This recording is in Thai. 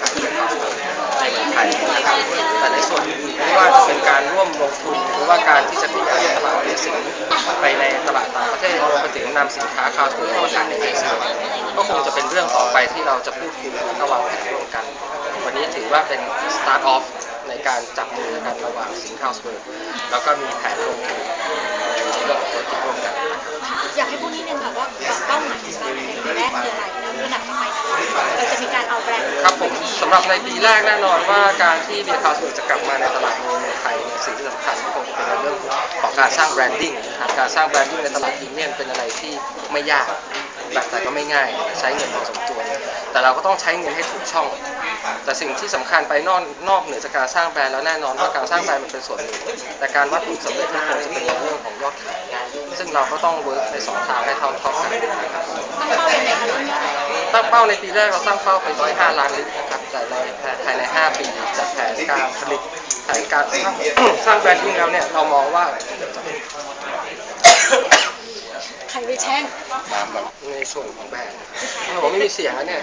ขายในในเมืองไทยนะครับแต่ในส่วนไม่ว่าจะเป็นการร่วมลงทุนหรือว่าการที่จะขยายตลาดเบสิกไปในตลาดต่างประเทศรวมไปถึงนำสินค้าคาวสเปอร์มาขายในไทยก็คงจะเป็นเรื่องต่อไปที่เราจะพูดคุยและวางแผนร่วมกัน วันนี้ถือว่าเป็น start off ในการจับมือกันระหว่างสิงคาวสเปอร์แล้วก็มีแผนลงทุน การเอาแบรนด์ครับผมสำหรับในปีแรกแน่นอนว่าการที่เบียร์คาวส์จะกลับมาในตลาดในเมืองไทยเนี่ยสิ่งที่สำคัญก็คงจะเป็นในเรื่องของการสร้างแบรนดิ้งนะครับการสร้างแบรนดิ้งในตลาดพรีเมียมเป็นอะไรที่ไม่ยากแบบแต่ก็ไม่ง่ายใช้เงินพอสมควรแต่เราก็ต้องใช้เงินให้ถูกช่อง แต่สิ่งที่สำคัญไปนอกนอกเหนือจากการสร้างแบรนด์แล้วแน่นอนว่าการสร้างแบรนด์มันเป็นส่วนหนึ่งแต่การวัดผลสำเร็จก็คงจะเป็นในเรื่องของยอดขายซึ่งเราก็ต้องเวิร์กในสองทางให้เท่าเท่ากันนะครับตั้ง เป้ายังไงคะเรื่องนี้ตั้งเป้าในปีแรกเราตั้งเป้าไปที่5ล้านลิตรนะครับแต่ในภายใน 5 ปีจากแผนการผลิตแผนการสร้างสร้างแบรนดิ้งแล้วเนี่ยเรามองว่า ใครไปแช่ง ในส่วนของแบรนด์ผมไม่มีเสียงแล้วเนี่ย